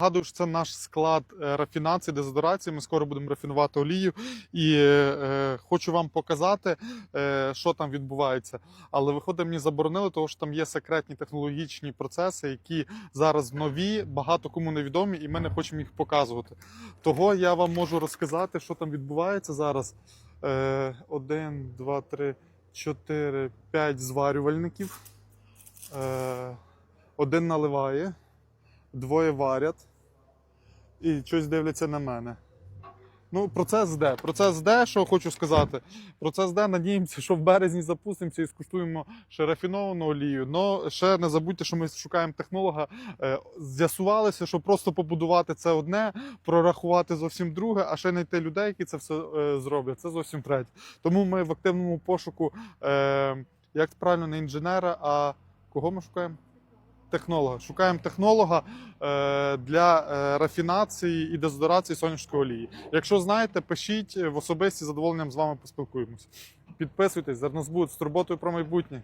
Нагадую, що це наш склад е, рафінації, дезодорації. Ми скоро будемо рафінувати олію. І е, е, хочу вам показати, е, що там відбувається. Але виходить, мені заборонили, тому що там є секретні технологічні процеси, які зараз нові, багато кому невідомі, і ми не хочемо їх показувати. Того я вам можу розказати, що там відбувається зараз. Е, один, два, три, чотири, п'ять зварювальників. Е, один наливає, двоє варять і щось дивляться на мене. Ну, процес де. Процес де, що хочу сказати. Процес де, надіємося, що в березні запустимося і скуштуємо ще рафіновану олію. Но ще не забудьте, що ми шукаємо технолога. Е, З'ясувалося, що просто побудувати це одне, прорахувати зовсім друге, а ще знайти людей, які це все е, зроблять. Це зовсім третє. Тому ми в активному пошуку, е, як правильно, не інженера, а кого ми шукаємо? Технолога. Шукаємо технолога е, для е, рафінації і дезодорації соняшкової олії. Якщо знаєте, пишіть в особисті задоволенням з вами поспілкуємося. Підписуйтесь, зернозбуд з турботою про майбутнє.